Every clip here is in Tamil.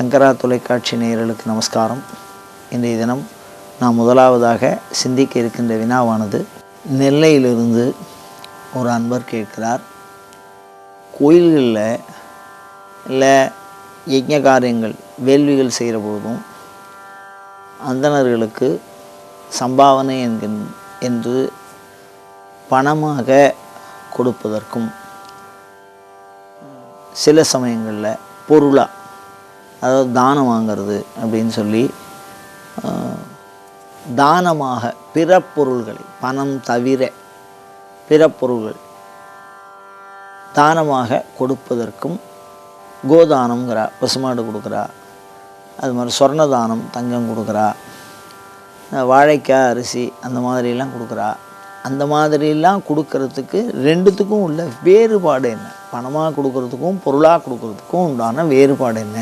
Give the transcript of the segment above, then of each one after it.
சங்கரா தொலைக்காட்சி நேயர்களுக்கு நமஸ்காரம். இன்றைய தினம் நான் முதலாவதாக சிந்திக்க இருக்கின்ற வினாவானது நெல்லையிலிருந்து ஒரு அன்பர் கேட்கிறார். கோயில்களில் இல்லை யஜ்ஞ காரியங்கள் வேள்விகள் செய்கிற போதும் அந்தணர்களுக்கு சம்பாவனை என்கின் என்று பணமாக கொடுப்பதற்கும் சில சமயங்களில் பொருளாக அதாவது தானம் வாங்கிறது அப்படின்னு சொல்லி தானமாக பிற பொருள்களை பணம் தவிர பிற பொருள்கள் தானமாக கொடுப்பதற்கும் கோதானம்ங்கிறா பசுமாடு கொடுக்குறா அது மாதிரி சொர்ண தானம் தங்கம் கொடுக்குறா வாழைக்காய் அரிசி அந்த மாதிரிலாம் கொடுக்குறா. அந்த மாதிரிலாம் கொடுக்கறதுக்கு ரெண்டுத்துக்கும் உள்ள வேறுபாடு என்ன? பணமாக கொடுக்கறதுக்கும் பொருளாக கொடுக்கறதுக்கும் உண்டான வேறுபாடு என்ன?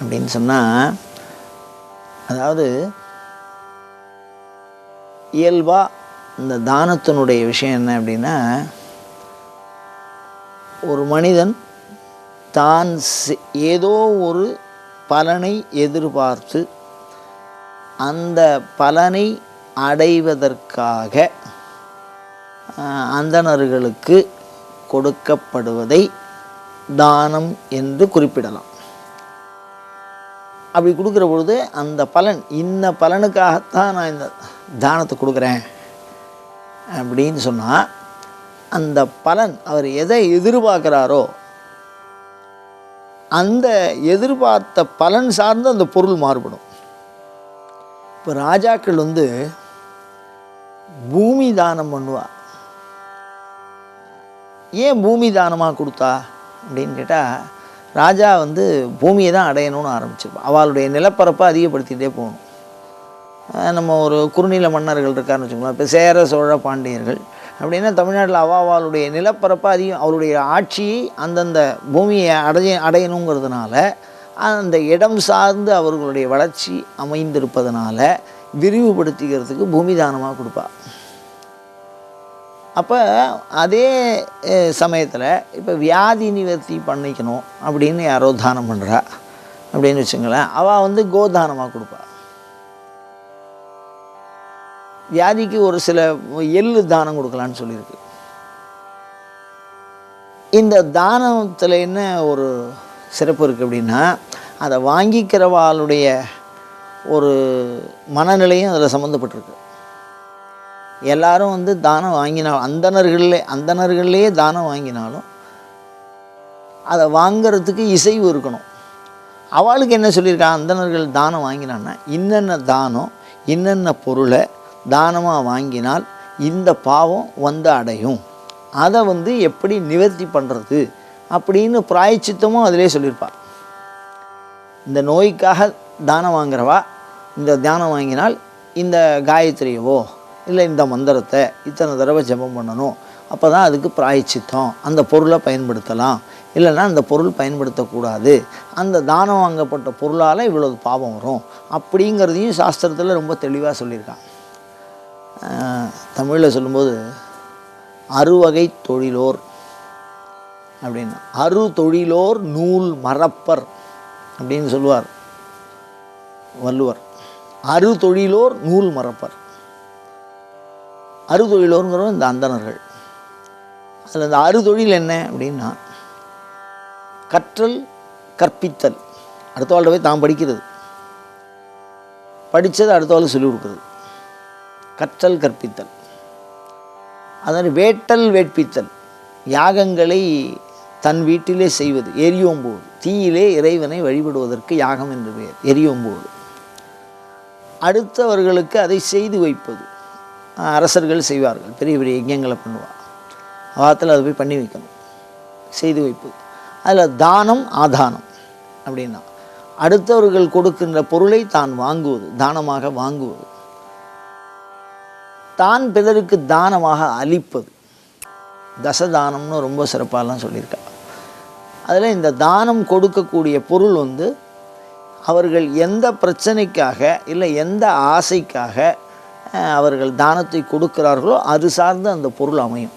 அப்படின்னு சொன்னால் அதாவது இயல்பாக இந்த தானத்தினுடைய விஷயம் என்ன அப்படின்னா ஒரு மனிதன் தான் ஏதோ ஒரு பலனை எதிர்பார்த்து அந்த பலனை அடைவதற்காக அந்தணர்களுக்கு கொடுக்கப்படுவதை தானம் என்று குறிப்பிடலாம். அப்படி கொடுக்குற பொழுது அந்த பலன் இந்த பலனுக்காகத்தான் நான் இந்த தானத்தை கொடுக்குறேன் அப்படின்னு சொன்னால் அந்த பலன் அவர் எதை எதிர்பார்க்குறாரோ அந்த எதிர்பார்த்த பலன் சார்ந்து அந்த பொருள் மாறுபடும். இப்போ ராஜாக்கள் வந்து பூமி தானம் பண்ணுவா. ஏன் பூமி தானமாக கொடுத்தா அப்படின்னு கேட்டால் ராஜா வந்து பூமியை தான் அடையணும்னு ஆரம்பிச்சிருப்பான். அவளுடைய நிலப்பரப்பை அதிகப்படுத்திகிட்டே போகணும். நம்ம ஒரு குறுநில மன்னர்கள் இருக்காருன்னு வச்சுக்கோங்களேன். இப்போ சேர சோழ பாண்டியர்கள். அப்படின்னா தமிழ்நாட்டில் அவ அவளுடைய நிலப்பரப்பை அதிகம் அவருடைய ஆட்சியை அந்தந்த பூமியை அடைய அடையணுங்கிறதுனால அந்த இடம் சார்ந்து அவர்களுடைய வளர்ச்சி அமைந்திருப்பதனால விரிவுபடுத்திக்கிறதுக்கு பூமி தானமாக கொடுப்பா. அப்போ அதே சமயத்தில் இப்போ வியாதி நிவர்த்தி பண்ணிக்கணும் அப்படின்னு யாரோ தானம் பண்ணுறா அப்படின்னு வச்சுங்களேன் அவள் வந்து கோதானமாக கொடுப்பா. வியாதிக்கு ஒரு சில எள்ளு தானம் கொடுக்கலான்னு சொல்லியிருக்கு. இந்த தானத்தில் என்ன ஒரு சிறப்பு இருக்குது அப்படின்னா அதை வாங்கிக்கிறவாளுடைய ஒரு மனநிலையும் அதில் சம்மந்தப்பட்டிருக்கு எல்லாரும் வந்து தானம் வாங்கினாலும் அந்தணர்களே அந்தணர்களே தானம் வாங்கினாலும் அதை வாங்கிறதுக்கு இசைவு இருக்கணும். அவளுக்கு என்ன சொல்லியிருக்கா? அந்தணர்கள் தானம் வாங்கினான்னா இன்னென்ன தானம் இன்னென்ன பொருளை தானமாக வாங்கினால் இந்த பாவம் வந்து அடையும். அதை வந்து எப்படி நிவர்த்தி பண்ணுறது அப்படின்னு பிராயச்சித்தமும் அதிலே சொல்லியிருப்பாள் இந்த நோய்க்காக தானம் வாங்குறவா இந்த தானம் வாங்கினால் இந்த காயத்ரியவோ இல்லை இந்த மந்திரத்தை இத்தனை தடவை ஜெபம் பண்ணணும். அப்போ தான் அதுக்கு பிராயச்சித்தம். அந்த பொருளை பயன்படுத்தலாம். இல்லைன்னா அந்த பொருள் பயன்படுத்தக்கூடாது. அந்த தானம் வாங்கப்பட்ட பொருளால் இவ்வளவு பாவம் வரும். அப்படிங்கிறதையும் சாஸ்திரத்தில் ரொம்ப தெளிவாக சொல்லியிருக்கான் தமிழில் சொல்லும்போது அறுவகை தொழிலோர் அப்படின்னு. அரு தொழிலோர் நூல் மறப்பர் அப்படின்னு சொல்லுவார் வள்ளுவர். அறு தொழிலோர் நூல் மறப்பர் அறுதொழிலோருங்கிறவங்க இந்த அந்தணர்கள். அதில் இந்த அறுதொழில் என்ன அப்படின்னா கற்றல் கற்பித்தல். அடுத்த போய் தான் படிக்கிறது. படித்ததை அடுத்த வாழ்க்கை சொல்லிக் கொடுக்குறது. கற்றல் கற்பித்தல். அதனால் வேட்டல் வேட்பித்தல். யாகங்களை தன் வீட்டிலே செய்வது. எரியோம்போது தீயிலே இறைவனை வழிபடுவதற்கு யாகம் என்று பெயர். எரியோம்போது அடுத்தவர்களுக்கு அதை செய்து வைப்பது. அரசர்கள் செய்வார்கள். பெரிய பெரிய யஜ்யங்களை பண்ணுவார் வாரத்தில் அதை போய் பண்ணி வைக்கணும். செய்து வைப்பது அதில் தானம் ஆதானம் அப்படின்னா அடுத்தவர்கள் கொடுக்கின்ற பொருளை தான் வாங்குவது தானமாக வாங்குவது. தான் பிறருக்கு தானமாக அளிப்பது. தசதானம்னு ரொம்ப சிறப்பாலாம் சொல்லியிருக்கா. அதில் இந்த தானம் கொடுக்கக்கூடிய பொருள் வந்து அவர்கள் எந்த பிரச்சனைக்காக இல்லை எந்த ஆசைக்காக அவர்கள் தானத்தை கொடுக்கிறார்களோ அது சார்ந்து அந்த பொருள் அமையும்.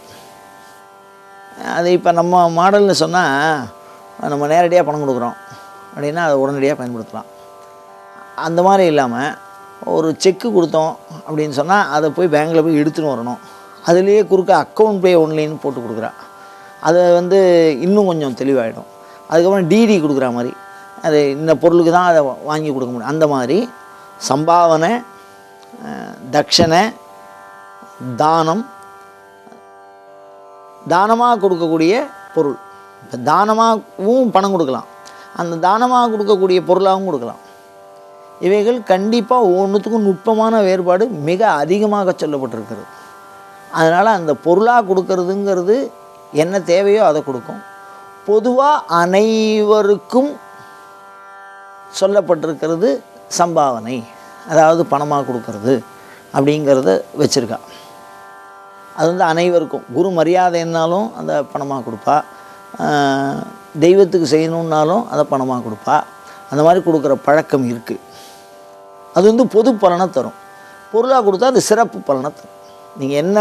அது இப்போ நம்ம மாடலில் சொன்னால் நம்ம நேரடியாக பணம் கொடுக்குறோம். அப்படின்னா அதை உடனடியாக பயன்படுத்தலாம். அந்த மாதிரி இல்லாமல் ஒரு செக்கு கொடுத்தோம் அப்படின்னு சொன்னால் அதை போய் பேங்க்கில் போய் எடுத்துன்னு வரணும். அதுலேயே குறுக்க அக்கௌண்ட் பே ஒன்லைன்னு போட்டு கொடுக்குறா. அது வந்து இன்னும் கொஞ்சம் தெளிவாயிடும். அதுக்கப்புறம் டிடி கொடுக்குற மாதிரி. அது இந்த பொருளுக்கு தான் அதை வாங்கி கொடுக்க முடியும். அந்த மாதிரி சம்பாவனை தட்சணை தானம். தானமாக கொடுக்கக்கூடிய பொருள். இப்போ தானமாகவும் பணம் கொடுக்கலாம். அந்த தானமாக கொடுக்கக்கூடிய பொருளாகவும் கொடுக்கலாம். இவைகள் கண்டிப்பாக ஒவ்வொன்றுத்துக்கும் நுட்பமான வேறுபாடு மிக அதிகமாக சொல்லப்பட்டிருக்கிறது. அதனால் அந்த பொருளாக கொடுக்கறதுங்கிறது என்ன தேவையோ அதை கொடுக்கும். பொதுவாக அனைவருக்கும் சொல்லப்பட்டிருக்கிறது சம்பாவனை. அதாவது பணமாக கொடுக்கறது அப்படிங்கிறத வச்சுருக்கா. அது வந்து அனைவருக்கும். குரு மரியாதைன்னாலும் அந்த பணமாக கொடுப்பா. தெய்வத்துக்கு செய்யணுன்னாலும் அதை பணமாக கொடுப்பா. அந்த மாதிரி கொடுக்குற பழக்கம் இருக்குது அது வந்து பொது பலனை தரும். பொருளாக கொடுத்தா அது சிறப்பு பலனை தரும். நீங்கள் என்ன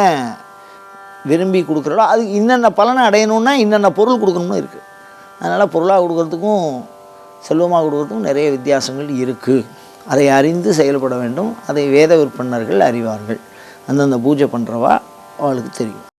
விரும்பி கொடுக்குறோ அது இன்னென்ன பலனை அடையணுன்னா இன்னென்ன பொருள் கொடுக்கணும்னு இருக்குது அதனால் பொருளாக கொடுக்குறதுக்கும் செல்வமாக கொடுக்குறதுக்கும் நிறைய வித்தியாசங்கள் இருக்குது அதை அறிந்து செயல்பட வேண்டும். அதை வேத விற்பனர்கள் அறிவார்கள். அந்தந்த பூஜை பண்ணுறவா அவளுக்கு தெரியும்.